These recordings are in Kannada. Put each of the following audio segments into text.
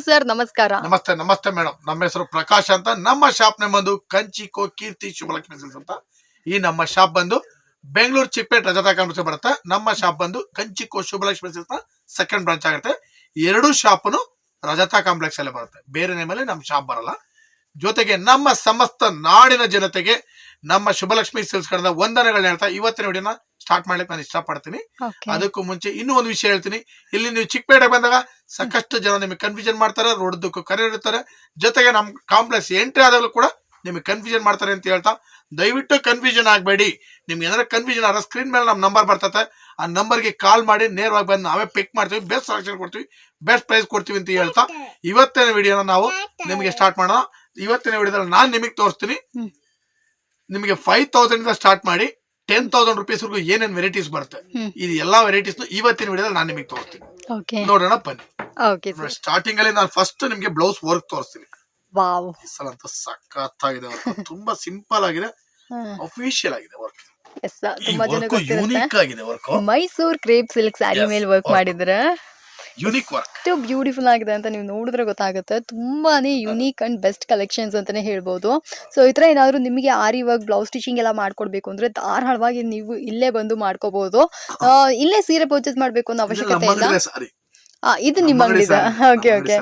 ಸರ್ ನಮಸ್ಕಾರ. ನಮಸ್ತೆ ನಮಸ್ತೆ ಮೇಡಮ್ ನಮ್ಮ ಹೆಸರು ಪ್ರಕಾಶ್ ಅಂತ. ನಮ್ಮ ಶಾಪ್ ನೇಮ್ ಬಂದು ಕಂಚಿಕೋ ಕೀರ್ತಿ ಶುಭಲಕ್ಷ್ಮಿ ಸಿಲ್ಸ್ ಅಂತ. ಈ ನಮ್ಮ ಶಾಪ್ ಬಂದು ಬೆಂಗಳೂರು ಚಿಪ್ಪೇಟ್ ರಜತಾ ಕಾಂಪ್ಲೆಕ್ಸ್ ಬರುತ್ತೆ. ನಮ್ಮ ಶಾಪ್ ಬಂದು ಕಂಚಿಕೋ ಶುಭಲಕ್ಷ್ಮಿ ಸಿಲ್ಸ್ ಸೆಕೆಂಡ್ ಬ್ರಾಂಚ್ ಆಗುತ್ತೆ. ಎರಡು ಶಾಪ್ನು ರಜತಾ ಕಾಂಪ್ಲೆಕ್ಸ್ ಅಲ್ಲಿ ಬರುತ್ತೆ. ಬೇರೆ ನೇಮಲ್ಲಿ ನಮ್ಮ ಶಾಪ್ ಬರಲ್ಲ. ಜೊತೆಗೆ ನಮ್ಮ ಸಮಸ್ತ ನಾಡಿನ ಜನತೆಗೆ ನಮ್ಮ ಶುಭಲಕ್ಷ್ಮಿ ಸಿಲ್ಸ್ ಕಡೆದ ವಂದನೆಗಳನ್ನ ಹೇಳ್ತಾ ಇವತ್ತಿನ ವಿಡಿಯೋನ ಸ್ಟಾರ್ಟ್ ಮಾಡ್ಲಿಕ್ಕೆ ನಾನು ಇಷ್ಟಪಡ್ತೀನಿ. ಅದಕ್ಕೂ ಮುಂಚೆ ಇನ್ನೂ ಒಂದು ವಿಷಯ ಹೇಳ್ತೀನಿ. ಇಲ್ಲಿ ನೀವು ಚಿಕ್ಕಪೇಟೆ ಬಂದಾಗ ಸಾಕಷ್ಟು ಜನ ನಿಮಗೆ ಕನ್ಫ್ಯೂಷನ್ ಮಾಡ್ತಾರೆ ರೋಡ್ದಕ್ಕೂ ಕರೆ ಇರ್ತಾರೆ ಜೊತೆಗೆ ನಮ್ ಕಾಂಪ್ಲೆಕ್ಸ್ ಎಂಟ್ರಿ ಆದಾಗಲೂ ಕೂಡ ನಿಮಗೆ ಕನ್ಫ್ಯೂಷನ್ ಮಾಡ್ತಾರೆ ಅಂತ ಹೇಳ್ತಾ ದಯವಿಟ್ಟು ಕನ್ಫ್ಯೂಷನ್ ಆಗಬೇಡಿ. ನಿಮ್ಗೆ ಏನಾದ್ರು ಕನ್ಫ್ಯೂಷನ್ ಆದ್ರೆ ಸ್ಕ್ರೀನ್ ಮೇಲೆ ನಮ್ಮ ನಂಬರ್ ಬರ್ತದೆ ಆ ನಂಬರ್ಗೆ ಕಾಲ್ ಮಾಡಿ ನೇರವಾಗಿ ಬಂದು ನಾವೇ ಪಿಕ್ ಮಾಡ್ತೀವಿ ಬೆಸ್ಟ್ ಸೆಲೆಕ್ಷನ್ ಕೊಡ್ತೀವಿ ಬೆಸ್ಟ್ ಪ್ರೈಸ್ ಕೊಡ್ತೀವಿ ಅಂತ ಹೇಳ್ತಾ ಇವತ್ತಿನ ವಿಡಿಯೋನ ನಾವು ನಿಮಗೆ ಸ್ಟಾರ್ಟ್ ಮಾಡೋಣ. ಇವತ್ತಿನ ವಿಡಿಯೋದಲ್ಲಿ ನಾನು ನಿಮಗೆ ತೋರಿಸ್ತೀನಿ. ನಿಮಗೆ ಫೈವ್ ತೌಸಂಡ್ ಇಂದ ಸ್ಟಾರ್ಟ್ ಮಾಡಿ ಟೆನ್ ತೌಸಂಡ್ ರುಪೀಸ್ ವರೆಗೂ ಏನೇನ್ ವೆರೈಟೀಸ್ ಬರುತ್ತೆ. ಇದು ಎಲ್ಲಾ ವೆರೈಟೀಸ್ ಇವತ್ತಿನ ವಿಡಿಯೋದಲ್ಲಿ ನಾನು ನಿಮಗೆ ತೋರಿಸ್ತೀನಿ. ನೋಡೋಣ ಬನ್ನಿ. ಸ್ಟಾರ್ಟಿಂಗ್ ಅಲ್ಲಿ ನಾನು ಫಸ್ಟ್ ನಿಮಗೆ ಬ್ಲೌಸ್ ವರ್ಕ್ ತೋರಿಸ್ತೀನಿ. ವಾವ್ ಈ ಸಲ ಅಂತ ಸಖತ್ತಾಗಿದೆ. ತುಂಬಾ ಸಿಂಪಲ್ ಆಗಿದೆ. ಅಫಿಷಿಯಲ್ ಆಗಿದೆ ವರ್ಕ್ ತುಂಬಾ ಯೂನಿಕ್ ಆಗಿದೆ work Mysore crepe silk sari ಮೇಲೆ ವರ್ಕ್. ಮಾಡಿದ್ರೆ ಯೂನಿಕ್ ವರ್ಕ್ ಎಷ್ಟು ಬ್ಯೂಟಿಫುಲ್ ಆಗಿದೆ ಅಂತ ನೀವು ನೋಡಿದ್ರೆ ಗೊತ್ತಾಗುತ್ತೆ. ತುಂಬಾನೇ ಯುನೀಕ್ ಅಂಡ್ ಬೆಸ್ಟ್ ಕಲೆಕ್ಷನ್ಸ್ ಅಂತಾನೆ ಹೇಳ್ಬೋದು. ಸೊ ಈ ತರ ಏನಾದ್ರು ನಿಮಗೆ ಆರಿ ವರ್ಕ್ ಬ್ಲೌಸ್ ಸ್ಟಿಚಿಂಗ್ ಎಲ್ಲ ಮಾಡ್ಕೊಡ್ಬೇಕು ಅಂದ್ರೆ ಧಾರಾಳವಾಗಿ ನೀವು ಇಲ್ಲೇ ಬಂದು ಮಾಡ್ಕೋಬಹುದು ಇಲ್ಲೇ ಸೀರೆ ಪರ್ಚೇಸ್ ಮಾಡ್ಬೇಕು ಅನ್ನೋ ಅವಶ್ಯಕತೆ ಇಲ್ಲ. ಆ, ಇದು ನಿಮ್ಮ ಅಂಗಡಿದ ಓಕೆ ಓಕೆ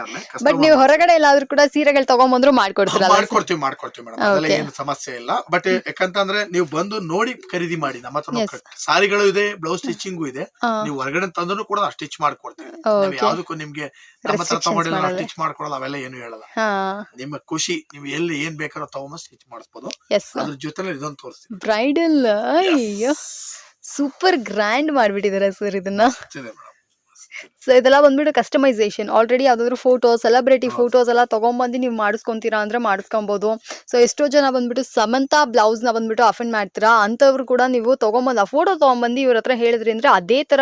ಬಟ್ ನೀವು ಹೊರಗಡೆ ಎಲ್ಲಾದ್ರೂ ಕೂಡ ಸೀರೆಗಳು ತಗೊಂಬಂದ್ರು ಮಾಡ್ಕೊಡ್ತೀರಲ್ಲ ಮಾಡ್ಕೊಡ್ತೀವಿ ಮಾಡ್ಕೊಡ್ತೀವಿ ಮೇಡಮ್. ಅದೆಲ್ಲ Okay. ಏನು ಸಮಸ್ಯೆ ಇಲ್ಲ. ಬಟ್ ಯಾಕಂತಂದ್ರೆ ನೀವು ಬಂದು ನೋಡಿ ಖರೀದಿ ಮಾಡಿ. ನಮ್ಮ ಹತ್ರ Yes. ಸಾರಿಗಳು ಇದೆ ಬ್ಲೌಸ್ ಸ್ಟಿಚಿಂಗು ಇದೆ. ಆ, ನೀವು ಹೊರಗಡೆ ತಂದ್ರು ಕೂಡ ಸ್ಟಿಚ್ ಮಾಡ್ಕೊಡ್ತೀವಿ. ನಾವು Okay. ಯಾವ್ದಕ್ಕೂ ನಿಮ್ಗೆ ನಮ್ಮ ಹತ್ರ Restrictions ತಗೊಂಡಿಲ್ಲ ಮಾಡಲ್ಲ. ಸ್ಟಿಚ್ ಮಾಡ್ಕೊಡಲ್ಲ ಅವೆಲ್ಲ ಏನು ಹೇಳಲ್ಲ. ಹಾ. ನಿಮ್ಮ ಖುಷಿ ನೀವು ಎಲ್ಲಿ ಏನ್ ಬೇಕಾದ್ರೂ ತಗೊಂಬ ಸ್ಟಿಚ್ ಮಾಡಿಸ್ಬೋದು. ಎಸ್ ಅದ್ರ ಜೊತೆಲಿ ಇದೊಂದು ತೋರಿಸ್ತೀನಿ. ಬ್ರೈಡಲ್ ಅಯ್ಯೋ ಸೂಪರ್ ಗ್ರ್ಯಾಂಡ್ ಮಾಡ್ಬಿಟ್ಟಿದ್ದಾರೆ ಸರ್ ಇದನ್ನ. ಸೊ ಇದೆಲ್ಲ ಬಂದ್ಬಿಟ್ಟು ಕಸ್ಟಮೈಸೇಷನ್ ಆಲ್ರೆಡಿ ಯಾವ್ದಾದ್ರು ಫೋಟೋ ಸೆಲೆಬ್ರಿಟಿ ಫೋಟೋಸ್ ಎಲ್ಲ ತೊಗೊಂಬಂದು ನೀವು ಮಾಡಿಸ್ಕೊಂತೀರಾ ಅಂದ್ರೆ ಮಾಡಿಸ್ಕೊಬೋದು. ಸೊ ಎಷ್ಟೋ ಜನ ಬಂದ್ಬಿಟ್ಟು ಸಮಂತ ಬ್ಲೌಸ್ನ ಬಂದ್ಬಿಟ್ಟು ಅಫೆಂಡ್ ಮಾಡ್ತೀರಾ? ಅಂತವ್ರು ಕೂಡ ನೀವು ತೊಗೊಂಬಂದು ಆ ಫೋಟೋ ತೊಗೊಂಬಂದು ಇವ್ರ ಹತ್ರ ಹೇಳಿದ್ರಿ ಅಂದ್ರೆ ಅದೇ ತರ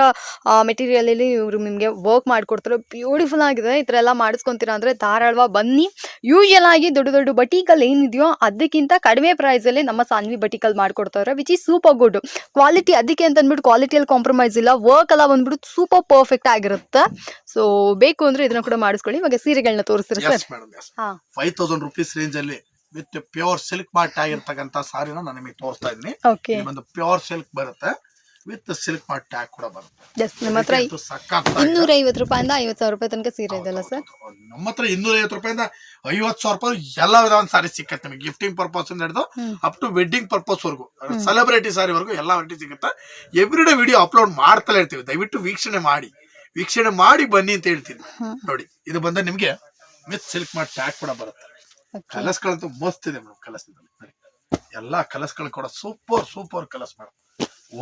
ಮೆಟೀರಿಯಲ್ ಅಲ್ಲಿ ಇವ್ರು ನಿಮ್ಗೆ ವರ್ಕ್ ಮಾಡ್ಕೊಡ್ತಾರೆ. ಬ್ಯೂಟಿಫುಲ್ ಆಗಿದೆ. ಈ ತರ ಎಲ್ಲ ಮಾಡಿಸ್ಕೊಂತೀರಾ ಅಂದ್ರೆ ಧಾರಾಳವಾಗಿ ಬನ್ನಿ. ಯೂಶಲ್ ಆಗಿ ದೊಡ್ಡ ದೊಡ್ಡ ಬಟಿಕಲ್ ಏನಿದೆಯೋ ಅದಕ್ಕಿಂತ ಕಡಿಮೆ ಪ್ರೈಸ್ ಅಲ್ಲಿ ನಮ್ಮ ಸಾನ್ವಿ ಬಟಿಕಲ್ ಮಾಡ್ಕೊಡ್ತಾರೆ which is super good quality ಅದಕ್ಕೆ ಅಂತ ಅಂದ್ಬಿಟ್ಟು ಕ್ವಾಲಿಟಿಯಲ್ಲಿ ಕಾಂಪ್ರಮೈಸ್ ಇಲ್ಲ. ವರ್ಕ್ ಎಲ್ಲ ಬಂದ್ಬಿಟ್ಟು ಸೂಪರ್ ಪರ್ಫೆಕ್ಟ್ ಆಗಿರುತ್ತೆ? ಸೊ ಬೇಕು ಅಂದ್ರೆ ಇದನ್ನ ಕೂಡ ಮಾಡಿಸ್ಕೊಳ್ಳಿ. ಇವಾಗ ಸೀರೆಗಳನ್ನ ತೋರಿಸ್ತೀರಾ ಸರ್? ಹಾ. ಫೈವ್ ತೌಸಂಡ್ ರುಪೀಸ್ ರೇಂಜ್ ಅಲ್ಲಿ ವಿತ್ ಪ್ಯೂರ್ ಸಿಲ್ಕ್ ಮಾರ್ಟ್ ಆಗಿರ್ತಕ್ಕಂತ ಸಾರಿನ ನಾನು ನಿಮಗೆ ತೋರಿಸ್ತಾ ಇದ್ದೀನಿ. ಓಕೆ ಒಂದು ಪ್ಯೂರ್ ಸಿಲ್ಕ್ ಬರುತ್ತೆ. ವಿತ್ ಸಿಲ್ಕ್ ಮಾರ್ಟ್ ಟ್ಯಾಗ್ ಕೂಡ ಬರುತ್ತೆ. ಎಸ್ ನಿಮ್ಮ ಹತ್ರ ಇದು. ಇನ್ನೂರ ಐವತ್ತು ರೂಪಾಯಿಂದ ಐವತ್ತು ಸಾವಿರ ರೂಪಾಯಿ ತನಕ ಸೀರೆ ಇದೆಲ್ಲ ಸರ್. ನಮ್ಮ ಹತ್ರ ಇನ್ನೂರ ಐವತ್ತು ರೂಪಾಯಿಂದ ಐವತ್ತು ಸಾವಿರ ರೂಪಾಯಿ ಎಲ್ಲ ವಿಧವಾದ ಸಾರಿ ಸಿಕ್ಕತ್ತೆ ನಿಮಗೆ. ಗಿಫ್ಟಿಂಗ್ ಪರ್ಪಸ್ ಹಿಡಿದು hmm. Up to wedding purpose ವರ್ಗು. ಸೆಲೆಬ್ರಿಟಿ ಸಾರಿ ವರ್ಗು ಎಲ್ಲ ವೆರೈಟಿ ಸಿಗುತ್ತೆ. ಎವ್ರಿ ಡೇ ವಿಡಿಯೋ ಅಪ್ಲೋಡ್ ಮಾಡ್ತಲೇ ಇರ್ತೀವಿ. ದಯವಿಟ್ಟು ವೀಕ್ಷಣೆ ಮಾಡಿ. ವೀಕ್ಷಣೆ ಮಾಡಿ ಬನ್ನಿ ಅಂತ ಹೇಳ್ತೀನಿ. ನೋಡಿ ಇದು ಬಂದ ನಿಮ್ಗೆ ಮಿತ್ ಸಿಲ್ಕ್ ಮಾಡಿ ಟ್ಯಾಕ್ ಕೂಡ ಬರುತ್ತೆ. Okay. ಕಲರ್ಸ್ ಗಳಂತೂ ಮಸ್ತ್ ಇದೆ ಮೇಡಮ್ ಕಲರ್ಸ್ ಎಲ್ಲಾ ಕಲಸ್ಗಳು ಗಳು ಕೂಡ ಸೂಪರ್ ಸೂಪರ್ ಕಲಸ್ ಮೇಡಮ್.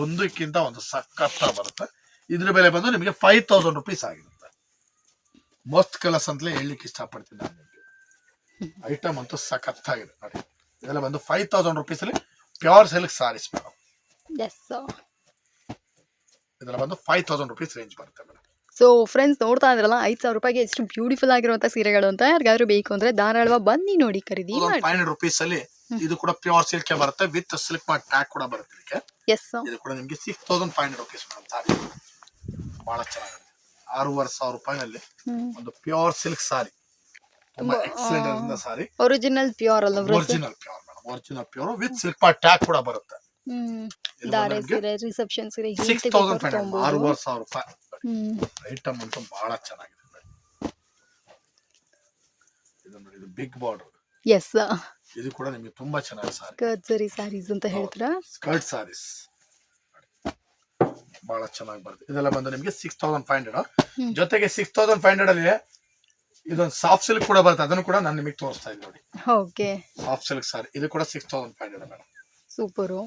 ಒಂದಕ್ಕಿಂತ ಒಂದು ಸಖತ್ತ ಬರುತ್ತೆ. ಇದ್ರ ಬೆಲೆ ಬಂದು ನಿಮಗೆ ಫೈವ್ ತೌಸಂಡ್ ರುಪೀಸ್ ಆಗಿರುತ್ತೆ. ಮಸ್ತ್ ಕಲಸ್ ಅಂತಲೇ ಹೇಳಲಿಕ್ಕೆ ಇಷ್ಟಪಡ್ತೀನಿ ನಾನು ಐಟಮ್ ಅಂತೂ ಸಖತ್ತಾಗಿದೆ. ನೋಡಿ ಇದೆಲ್ಲ ಬಂದು ಫೈವ್ ತೌಸಂಡ್ ರುಪೀಸ್ ಅಲ್ಲಿ ಪ್ಯೂರ್ ಸಿಲ್ಕ್ ಸಾರೀಸ್ ಮೇಡಮ್. ಇದೆಲ್ಲ ಬಂದು ಫೈವ್ ತೌಸಂಡ್ ರುಪೀಸ್ ರೇಂಜ್ ಬರುತ್ತೆ. ಸೊ ಫ್ರೆಂಡ್ಸ್ ನೋಡ್ತಾ ಇದ್ರಲ್ಲ ಐದು ಸಾವಿರ ರೂಪಾಯಿಗೆ ಎಷ್ಟು ಬ್ಯೂಟಿಫುಲ್ ಆಗಿರುವಂತ ಸೀರೆಗಳು ಅಂತ ಯಾರಿಗಾದ್ರೂ ಬೇಕು ಅಂದ್ರೆ ಧಾರಾಳವ ಬನ್ನಿ ನೋಡಿ ಖರೀದಿ ಫೈವ್ ಹಂಡ್ರೆಡ್ ರುಪೀಸ್ ಅಲ್ಲಿ ಇದು ಕೂಡ ಪ್ಯೂರ್ ಸಿಲ್ಕ್ ಬರುತ್ತೆ ವಿತ್ ಸಿಲ್ಕ್ ಟ್ಯಾಕ್ ಟ್ಯಾಗ್ ಕೂಡ ಬರುತ್ತೆ ಇದಕ್ಕೆ. ಎಸ್ ಇದು ಕೂಡ ನಿಮಗೆ six thousand five hundred rupees madam sari. ಬಹಳ ಚೆನ್ನಾಗಿದೆ. ಆರೂವರೆ ಸಾವಿರ ರೂಪಾಯಿನಲ್ಲಿ ಒಂದು ಪ್ಯೂರ್ ಸಿಲ್ಕ್ ಸಾರಿ. ತುಂಬಾ ಎಕ್ಸಲೆಂಟ್ ಆದ ಸಾರಿ. ಒರಿಜಿನಲ್ ಪ್ಯೂರ್ ಅಲ್ಲ original pure madam original pure with silk part tag ಕೂಡ ಬರುತ್ತೆ. ಧಾರೆ ಸೀರೆ ರಿಸೆಪ್ಷನ್ ಸೀರೆ ಸಿಕ್ಸ್ ತೌಸಂಡ್ ಫೈವ್ ಹಂಡ್ರೆಡ್ ಆರೂವರೆ ಸಾವಿರ ರೂಪಾಯಿ. ಐಟಮ್ ಅಂತೂ ಬಹಳ ಚೆನ್ನಾಗಿದೆ. ಇದು ನೋಡಿ ಇದು ಬಿಗ್ ಬಾರ್ಡರ್. ಎಸ್ ಇದು ಕೂಡ ನಿಮಗೆ ತುಂಬಾ ಚೆನ್ನಾಗಿ ಸಾರಿ. ಕರ್ಟ್ ಸರಿ ಸ್ಯಾರೀಸ್ ಅಂತ ಹೇಳ್ತೀರಾ? ಸ್ಕರ್ಟ್ ಸಾರೀಸ್ ಬಹಳ ಚೆನ್ನಾಗಿ ಬರುತ್ತೆ. ಇದೆಲ್ಲ ಬಂದು ನಿಮಗೆ ಸಿಕ್ಸ್ ತೌಸಂಡ್ ಫೈವ್ ಹಂಡ್ರೆಡ್. ಜೊತೆಗೆ ಸಿಕ್ಸ್ ತೌಸಂಡ್ ಫೈವ್ ಹಂಡ್ರೆಡ್ ಅಲ್ಲಿ ಇದೊಂದು ಸಾಫ್ಟ್ ಸಿಲ್ಕ್ ಕೂಡ ಬರುತ್ತೆ. ಅದನ್ನು ಕೂಡ ನಾನು ನಿಮಗೆ ತೋರಿಸ್ತಾ ಇದ್ದೀನಿ ನೋಡಿ. ಓಕೆ ಸಾಫ್ಟ್ ಸಿಲ್ಕ್ ಸಾರಿ ಇದು ಕೂಡ six thousand five hundred madam. Super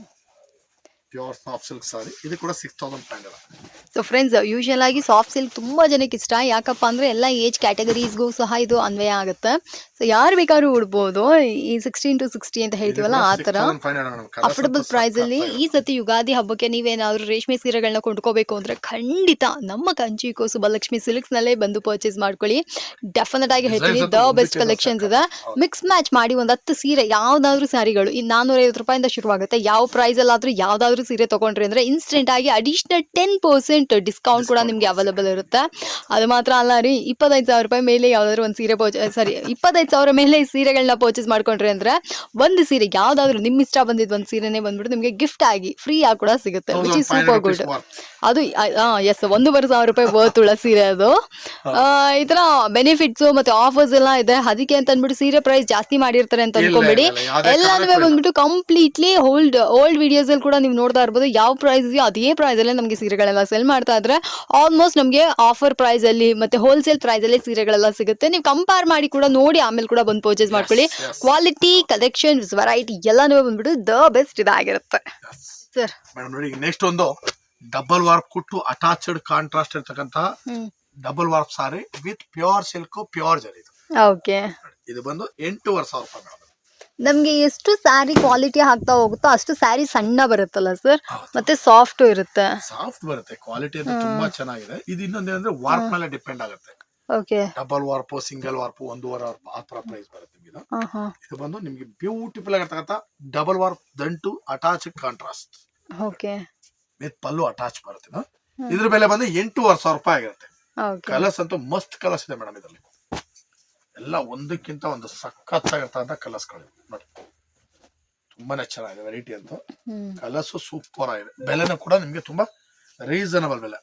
pure soft silk sari ಇದು ಕೂಡ six thousand five hundred so friends usual ಆಗಿ ಸಾಫ್ಟ್ ಸಿಲ್ಕ್ ತುಂಬಾ ಜನಕ್ಕೆ ಇಷ್ಟ. ಯಾಕಪ್ಪ ಅಂದ್ರೆ ಎಲ್ಲ ಏಜ್ ಕ್ಯಾಟಗರೀಸ್ಗೂ ಸಹ ಇದು ಅನ್ವಯ ಆಗುತ್ತೆ. ಸೊ ಯಾರು ಬೇಕಾದ್ರೂ ಉಡ್ಬೋದು. ಈ ಸಿಕ್ಸ್ಟೀನ್ ಟು ಸಿಕ್ಸ್ಟಿ ಅಂತ ಹೇಳ್ತೀವಲ್ಲ ಆ ತರ. ಅಫೋರ್ಡಬಲ್ ಪ್ರೈಸ್ ಅಲ್ಲಿ ಈ ಸತಿ ಯುಗಾದಿ ಹಬ್ಬಕ್ಕೆ ನೀವೇನಾದ್ರೂ ರೇಷ್ಮೆ ಸೀರೆಗಳನ್ನ ಕೊಂಡ್ಕೋಬೇಕು ಅಂದ್ರೆ ಖಂಡಿತ ನಮ್ಮ ಕಂಚಿ ಕೋಸು ಬಲಕ್ಷ್ಮಿ ಸಿಲ್ಕ್ಸ್ ನಲ್ಲೇ ಬಂದು ಪರ್ಚೇಸ್ ಮಾಡ್ಕೊಳ್ಳಿ. ಡೆಫಿನೆಟ್ ಆಗಿ ಹೇಳ್ತೀನಿ ದ ಬೆಸ್ಟ್ ಕಲೆಕ್ಷನ್ಸ್ ಇದೆ. ಮಿಕ್ಸ್ ಮ್ಯಾಚ್ ಮಾಡಿ ಒಂದ್ ಹತ್ತು ಸೀರೆ ಯಾವ್ದಾದ್ರು ಸ್ಯಾರಿಗಳು ಈ ನಾನೂರ ಐವತ್ತು ರೂಪಾಯಿಂದ ಶುರುವಾಗುತ್ತೆ. ಯಾವ ಪ್ರೈಸ್ ಅಲ್ಲಾದ್ರೂ ಯಾವ್ದಾದ್ರು ಯಾವ್ದಾದ್ರು ಸೀರೆ ತಗೊಂಡ್ರಿ ಅಂದ್ರೆ ಇನ್ಸ್ಟೆಂಟ್ ಆಗಿ ಅಡಿಷನಲ್ ಟೆನ್ ಪರ್ಸೆಂಟ್ ಡಿಸ್ಕೌಂಟ್ ಕೂಡ ನಿಮ್ಗೆ ಅವೈಲೇಬಲ್ ಇರುತ್ತೆ. ಅದು ಮಾತ್ರ ಅಲ್ಲ ರೀ ಇಪ್ಪತ್ತೈದು ಸಾವಿರ ರೂಪಾಯಿ ಮೇಲೆ ಯಾವ್ದಾದ್ರು ಒಂದು ಸೀರೆ ಪರ್ಚೇ ಸಾರಿ ಇಪ್ಪತ್ತೈದು ಸಾವಿರ ಮೇಲೆ ಸೀರೆಗಳನ್ನ ಪರ್ಚೇಸ್ ಮಾಡ್ಕೊಂಡ್ರಿ ಅಂದ್ರೆ ಒಂದು ಸೀರೆ ಯಾವ್ದಾದ್ರು ನಿಮ್ ಇಷ್ಟ ಬಂದಿದ್ ಒಂದು ಸೀರೆನೇ ಬಂದ್ಬಿಟ್ಟು ನಿಮ್ಗೆ ಗಿಫ್ಟ್ ಆಗಿ ಫ್ರೀ ಆಗಿ ಕೂಡ ಸಿಗುತ್ತೆ ವಿಚ್ ಇಸ್ ಸೂಪರ್ ಗುಡ್ ಅದು ಎಸ್ ಒಂದೂವರೆ ಸಾವಿರ ರೂಪಾಯಿ ವರ್ತ್ ಉಳ್ಳ ಸೀರೆ ಅದು. ಈ ತರ ಬೆನಿಫಿಟ್ಸ್ ಮತ್ತೆ ಆಫರ್ಸ್ ಎಲ್ಲ ಇದೆ. ಅದಕ್ಕೆ ಅಂತ ಅಂದ್ಬಿಟ್ಟು ಸೀರೆ ಪ್ರೈಸ್ ಜಾಸ್ತಿ ಮಾಡಿರ್ತಾರೆ ಅಂತ ಅನ್ಕೊಂಬೇಡಿ. ಎಲ್ಲಾನು ಬಂದ್ಬಿಟ್ಟು ಕಂಪ್ಲೀಟ್ಲಿ ಓಲ್ಡ್ ಓಲ್ಡ್ ವಿಡಿಯೋಸ್ ಅಲ್ಲಿ ಕೂಡ ನೀವು ನೋಡ್ತಾ ಇರ್ಬೋದು ಯಾವ ಪ್ರೈಸ್ ಇದೆಯೋ ಅದೇ ಪ್ರೈಸ್ ಅಲ್ಲೇ ನಮಗೆ ಸೀರೆಗಳೆಲ್ಲ ಸೆಲ್ ಮಾಡ್ತಾ ಇದ್ರೆ ಆಲ್ಮೋಸ್ಟ್ ನಮಗೆ ಆಫರ್ ಪ್ರೈಸ್ ಅಲ್ಲಿ ಮತ್ತೆ ಹೋಲ್ಸೇಲ್ ಪ್ರೈಸ್ ಅಲ್ಲಿ ಸೀರೆಗಳೆಲ್ಲ ಸಿಗುತ್ತೆ. ನೀವು ಕಂಪೇರ್ ಮಾಡಿ ಕೂಡ ನೋಡಿ ಆಮೇಲೆ ಕೂಡ ಬಂದು ಪರ್ಚೇಸ್ ಮಾಡ್ಕೊಳ್ಳಿ. ಕ್ವಾಲಿಟಿ ಕಲೆಕ್ಷನ್ ವೆರೈಟಿ ಎಲ್ಲಾನು ಬಂದ್ಬಿಟ್ಟು ದ ಬೆಸ್ಟ್ ಇದಾಗಿರುತ್ತೆ. ಸರ್ ಮೇಡಮ್ ನೋಡಿ ನೆಕ್ಸ್ಟ್ ಒಂದು ಡಬಲ್ ವಾರ್ಪ್ ಕೊಟ್ಟು ಅಟ್ಯಾಚ್ಡ್ ಕಾಂಟ್ರಾಸ್ಟ್ ಇರ್ತಕ್ಕಂತ double warp sari with pure silk pure zari ಇದು. ಓಕೆ ಇದು ಬಂದು ಎಂಟೂವರೆ ಸಾವಿರ ರೂಪಾಯಿ ಮೇಡಮ್ ನಮ್ಗೆ ಎಷ್ಟು ಸ್ಯಾರಿ ಕ್ವಾಲಿಟಿ ಆಗ್ತಾ ಹೋಗುತ್ತೋ ಅಷ್ಟು ಸ್ಯಾರಿ ಸಣ್ಣ ಬರುತ್ತಲ್ಲ ಸರ್ ಮತ್ತೆ ಸಾಫ್ಟ್ ಇರುತ್ತೆ. ಸಾಫ್ಟ್ ಬರುತ್ತೆ. ಕ್ವಾಲಿಟಿ ತುಂಬಾ ಚೆನ್ನಾಗಿದೆ. ಇದು ಇನ್ನೊಂದೇನಂದ್ರೆ ವಾರ್ಪ್ ಮೇಲೆ ಡಿಪೆಂಡ್ ಆಗುತ್ತೆ. Okay double warp single warp ಒಂದೂವರೆ ವಾರ್ಪ್ ಆ ಪ್ರೈಸ್ ಬರುತ್ತೆ ನಿಮಗೆ ಇದು. ಇದು ಬಂದು ನಿಮಗೆ ಬ್ಯೂಟಿಫುಲ್ ಆಗಿರ್ತಕ್ಕಂಥ ಡಬಲ್ ವಾರ್ಪ್ ದಂಟು attach contrast okay with pallu attach ಬರುತ್ತೆ ಇದು. ಇದ್ರ ಬೆಲೆ ಬಂದು ಎಂಟೂವರೆ ಸಾವಿರ ರೂಪಾಯಿ ಆಗಿರುತ್ತೆ. ಕಲರ್ಸ್ ಅಂತೂ ಮಸ್ತ್ ಕಲರ್ಸ್ ಇದೆ ಮೇಡಮ್ ಇದರಲ್ಲಿ. ಎಲ್ಲ ಒಂದಕ್ಕಿಂತ ಒಂದು ಸಖತ್ತಾಗಿರ್ತಕ್ಕಂಥ ಕಲಸ್ಗಳು ನೋಡಿ ತುಂಬಾನೇ ಚೆನ್ನಾಗಿದೆ ವೆರೈಟಿ ಅಂತ. ಕಲಸು ಕಲರ್ಸ್ ಸೂಪರ್ ಆಗಿದೆ. ಬೆಲೆನೂ ಕೂಡ ನಿಮ್ಗೆ ತುಂಬಾ ರೀಸನಬಲ್ ಬೆಲೆ.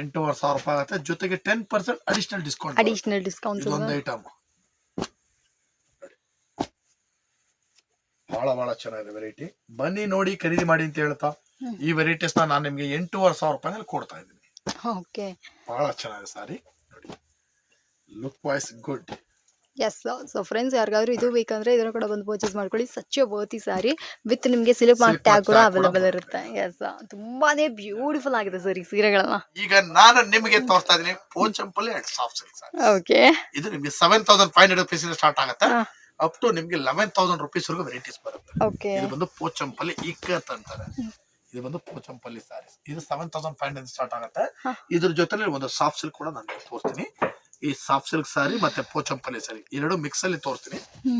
ಎಂಟೂವರೆ ಸಾವಿರ ರೂಪಾಯಿ ಆಗುತ್ತೆ. ಜೊತೆಗೆ ten percent additional discount additional discount ಇದೊಂದು ಐಟಮ್ ಬಹಳ ಬಹಳ ಚೆನ್ನಾಗಿದೆ ವೆರೈಟಿ ಬನ್ನಿ ನೋಡಿ ಖರೀದಿ ಮಾಡಿ ಅಂತ ಹೇಳ್ತಾ. ಈ ವೆರೈಟೀಸ್ ನಾನು ನಿಮ್ಗೆ ಎಂಟೂವರೆ ಸಾವಿರ ರೂಪಾಯಿನಲ್ಲಿ ಕೊಡ್ತಾ ಇದ್ದೀನಿ. ಬಹಳ ಚೆನ್ನಾಗಿದೆ sari. Look wise good yes so friends ಯಾರಿಗಾದ್ರೂ ಇದು ಬೇಕಂದ್ರೆ ಇದನ್ನು ಕೂಡ ಬಂದು ಪರ್ಚೇಸ್ ಮಾಡ್ಕೊಳ್ಳಿ. Such a beauty sari with ನಿಮಗೆ ಸಿಲ್ಕ್ ಮಾರ್ಕ್ ಟ್ಯಾಗ್ ಕೂಡ ಅವೈಲೇಬಲ್ ಇರುತ್ತೆ. ಎಸ್ ತುಂಬಾನೇ ಬ್ಯೂಟಿಫುಲ್ ಆಗಿದೆ ಸರ್ ಈ ಸೀರೆಗಳನ್ನ. ಈಗ ನಾನು ನಿಮಗೆ ತೋರಿಸ್ತಾ ಇದ್ದೀನಿ Pochampally and soft silk sari okay ಇದು ನಿಮಗೆ seven thousand five hundred rupees start ಆಗುತ್ತೆ. ಅಪ್ ಟು ನಿಮ್ಗೆ ಲೆವೆನ್ ತೌಸಂಡ್ ರುಪೀಸ್ ವರೆಗೂ ವೆರೈಟೀಸ್ ಬರುತ್ತೆ. ಓಕೆ ಇದು ಬಂದು ಪೋಚಂಪಲ್ಲಿ ಅಂತ ಅಂತಾರೆ. ಇದು ಬಂದು ಪೋಚಂಪಲ್ಲಿ ಸಾರಿ ಇದು seven thousand five hundred start ಆಗುತ್ತೆ. ಇದ್ರ ಜೊತೆಲಿ ಒಂದು ಸಾಫ್ಟ್ ಸಿಲ್ಕ್ ಕೂಡ ನಾನು ತೋರಿಸ್ತೀನಿ. ಈ ಸಾಫ್ಟ್ ಸಿಲ್ಕ್ ಸಾರಿ ಮತ್ತೆ ಪೋಚಂಪಲ್ಲಿ ಸಾರಿ ಎರಡು ಮಿಕ್ಸ್ ಅಲ್ಲಿ ತೋರ್ತೀನಿ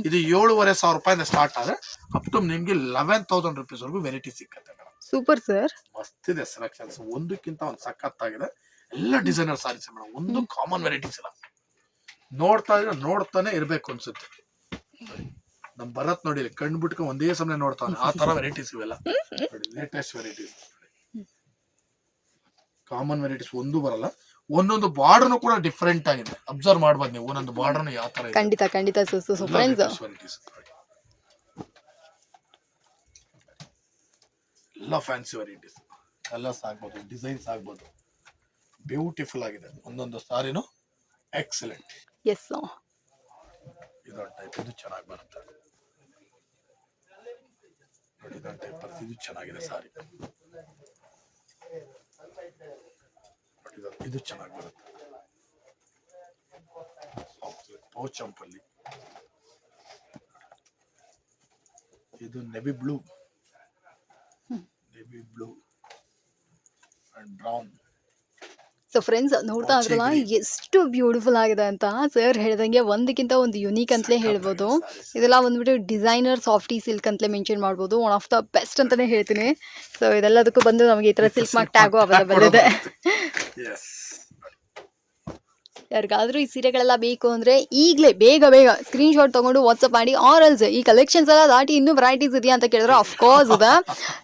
ಇದು ಏಳುವರೆ ಸಾವಿರ ರೂಪಾಯಿಂದ ಸ್ಟಾರ್ಟ್ ಆದ್ರೆ ಅಪ್ ಟು ನಿಮ್ಗೆ ಲೆವೆನ್ ತೌಸಂಡ್ ರುಪೀಸ್ ವರೆಗೂ ವೆರೈಟಿ ಸಿಕ್ಕತ್ತೆ ಸೂಪರ್ ಸರ್ ಮಸ್ತ್ ಇದೆ ಸೆಲೆಕ್ಷನ್ಸ್ ಒಂದಕ್ಕಿಂತ ಒಂದು ಸಖತ್ತಾಗಿದೆ. ಎಲ್ಲ ಡಿಸೈನರ್ ಸಾರೀಸ್ ಮೇಡಮ್ ಒಂದು ಕಾಮನ್ ವೆರೈಟೀಸ್ ಇಲ್ಲ. ನೋಡ್ತಾ ಇದ್ರೆ ನೋಡ್ತಾನೆ ಇರ್ಬೇಕು ಅನ್ಸುತ್ತೆ. ನಮ್ ಭರತ್ ನೋಡಿ ಕಣ್ಣು ಬಿಟ್ಕೊಂಡು ಒಂದೇ ಸಮಯ ನೋಡ್ತಾನೆ ಆ ತರ ವೆರೈಟೀಸ್ ಇವೆಲ್ಲ. ಲೇಟೆಸ್ಟ್ ವೆರೈಟೀಸ್ ಕಾಮನ್ ವೆರೈಟೀಸ್ ಒಂದು ಬರಲ್ಲ. ಒಂದೊಂದು ಬಾರ್ಡರ್ನು ಕೂಡ ಡಿಫ್ರೆಂಟ್ ಆಗಿದೆ. ಅಬ್ಸರ್ವ್ ಮಾಡ್ಬೋದು ನೀವು ಒಂದೊಂದು ಬಾರ್ಡರ್ನು ಯಾವ ತರ ಇದೆ. ಖಂಡಿತ ಖಂಡಿತ ಸೊ ಫ್ರೆಂಡ್ಸ್. ಎಲ್ಲ ಫ್ಯಾನ್ಸಿ ವೆರೈಟೀಸ್ ಕಲರ್ಸ್ ಆಗ್ಬೋದು ಡಿಸೈನ್ಸ್ ಆಗ್ಬೋದು. ಬ್ಯೂಟಿಫುಲ್ ಆಗಿದೆ. ಒಂದೊಂದು ಸಾರಿನೂ ಎಕ್ಸಲೆಂಟ್ ಎಸ್ ಇದೊಂದು ಟೈಪ್ ಇದು ಚೆನ್ನಾಗಿ ಬರುತ್ತೆ. ನೋಡಿ ಇದೊಂದು ಟೈಪ್ ಬರುತ್ತೆ ಇದು ಚೆನ್ನಾಗಿದೆ ಸಾರಿ ನೋಡಿ ಇದು- ಚೆನ್ನಾಗಿ ಬರುತ್ತೆ. ಪೌಚಂಪಲ್ಲಿ ಇದು navy blue navy blue and brown so friends ನೋಡ್ತಾ ಇದ್ರಲ್ಲ ಎಷ್ಟು ಬ್ಯೂಟಿಫುಲ್ ಆಗಿದೆ ಅಂತ ಸರ್ ಹೇಳ್ದಂಗೆ ಒಂದಕ್ಕಿಂತ ಒಂದು ಯುನೀಕ್ ಅಂತಲೇ ಹೇಳ್ಬೋದು. ಇದೆಲ್ಲ ಬಂದ್ಬಿಟ್ಟು ಡಿಸೈನರ್ ಸಾಫ್ಟಿ ಸಿಲ್ಕ್ ಅಂತಲೇ ಮೆನ್ಷನ್ ಮಾಡ್ಬೋದು. ಒನ್ ಆಫ್ ದ ಬೆಸ್ಟ್ ಅಂತಲೇ ಹೇಳ್ತೀನಿ. ಸೊ ಇದೆಲ್ಲದಕ್ಕೂ ಬಂದು ನಮಗೆ ಈ ಥರ ಸಿಲ್ಕ್ ಮಾರ್ಕ್ ಟ್ಯಾಗು ಅವೈಲೇಬಲ್ ಇದೆ. ಯಾರಿಗಾದ್ರೂ ಈ ಸೀರೆಗಳೆಲ್ಲ ಬೇಕು ಅಂದ್ರೆ ಈಗಲೇ ಬೇಗ ಬೇಗ ಸ್ಕ್ರೀನ್ ಶಾಟ್ ತಗೊಂಡು ವಾಟ್ಸಪ್ ಮಾಡಿ ಆರಲ್ಸ್ ಈ ಕಲೆಕ್ಷನ್ಸ್ ಎಲ್ಲ ದಾಟಿ ಇನ್ನೂ ವೆರೈಟೀಸ್ ಇದೆಯಾ ಅಂತ ಕೇಳಿದ್ರೆ ಅಫ್ಕೋರ್ಸ್ ಇದೆ.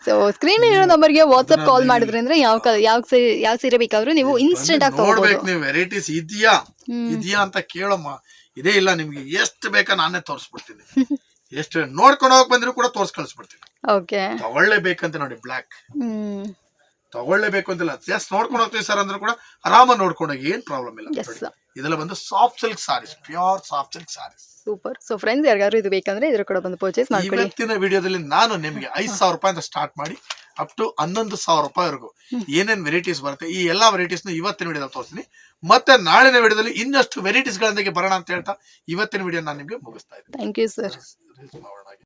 ಸೊ ಸ್ಕ್ರೀನ್ ಮೇಲೆ ಇರೋ ನಂಬರ್ಗೆ ವಾಟ್ಸಪ್ ಕಾಲ್ ಮಾಡಿದ್ರೆ ಅಂದ್ರೆ ಯಾವ ಯಾವ ಸೀರೆ ಯಾವ ಸೀರೆ ಬೇಕಾದ್ರೂ ನೀವು ಇನ್ಸ್ಟೆಂಟ್ ಆಗಿ ನೋಡ್ಬೇಕು ನೀವು ವೆರೈಟೀಸ್ ಇದೆಯಾ. ಇದೆಯಾ ಅಂತ ಕೇಳಮ್ಮ. ಇದೇ ಇಲ್ಲ ನಿಮ್ಗೆ ಎಷ್ಟು ಬೇಕಾ ನಾನೇ ತೋರಿಸ್ಬಿಡ್ತೀನಿ. ಎಷ್ಟು ನೋಡ್ಕೊಂಡು ಹೋಗಿ ಬಂದ್ರು ಕೂಡ ತೋರ್ಸ್ ಕಳಿಸ್ಬಿಡ್ತೀನಿ ಓಕೆ ಬೇಕಂತ ನೋಡಿ ಬ್ಲಾಕ್ ಹ್ಮ್. ತಗೊಳ್ಳೇಬೇಕು ಅಂತಿಲ್ಲ. ಜಸ್ಟ್ ನೋಡ್ಕೊಂಡು ಹೋಗ್ತೀವಿ ಸರ್ ಅಂದ್ರೂ ಕೂಡ ಆರಾಮಾಗಿ ನೋಡ್ಕೊಂಡೋಗಿ ಏನ್ ಪ್ರಾಬ್ಲಮ್ ಇಲ್ಲ. ಇದೆಲ್ಲ ಬಂದು soft silk saris pure soft silk saris super so friends ಯಾರಿಗಾದ್ರೂ ಇದು ಬೇಕಂದ್ರೆ ಇದ್ರ ಕೂಡ ಬಂದು ಪರ್ಚೇಸ್ ಮಾಡ್ಕೊಳ್ಳಿ. ಇವತ್ತಿನ ವಿಡಿಯೋದಲ್ಲಿ ನಾನು ನಿಮಗೆ ಐದು ಸಾವಿರ ರೂಪಾಯಿಂದ ಸ್ಟಾರ್ಟ್ ಮಾಡಿ ಅಪ್ ಟು ಹನ್ನೊಂದು ಸಾವಿರ ರೂಪಾಯಿವರೆಗೂ ಏನೇನ್ ವೆರೈಟೀಸ್ ಬರುತ್ತೆ ಈ ಎಲ್ಲಾ ವೆರೈಟೀಸ್ ಇವತ್ತಿನ ವಿಡಿಯೋದಲ್ಲಿ ತೋರಿಸ್ತೀನಿ. ಮತ್ತೆ ನಾಳಿನ ವಿಡಿಯೋದಲ್ಲಿ ಇನ್ನಷ್ಟು ವೆರೈಟೀಸ್ ಗಳೊಂದಿಗೆ ಬರೋಣ ಅಂತ ಹೇಳ್ತಾ ಇವತ್ತಿನ ವಿಡಿಯೋ ನಾನು ನಿಮಗೆ ಮುಗಿಸ್ತಾ ಇದ್ದೀನಿ. ಥ್ಯಾಂಕ್ ಯು ಸರ್ ಮಾಡೋಣ.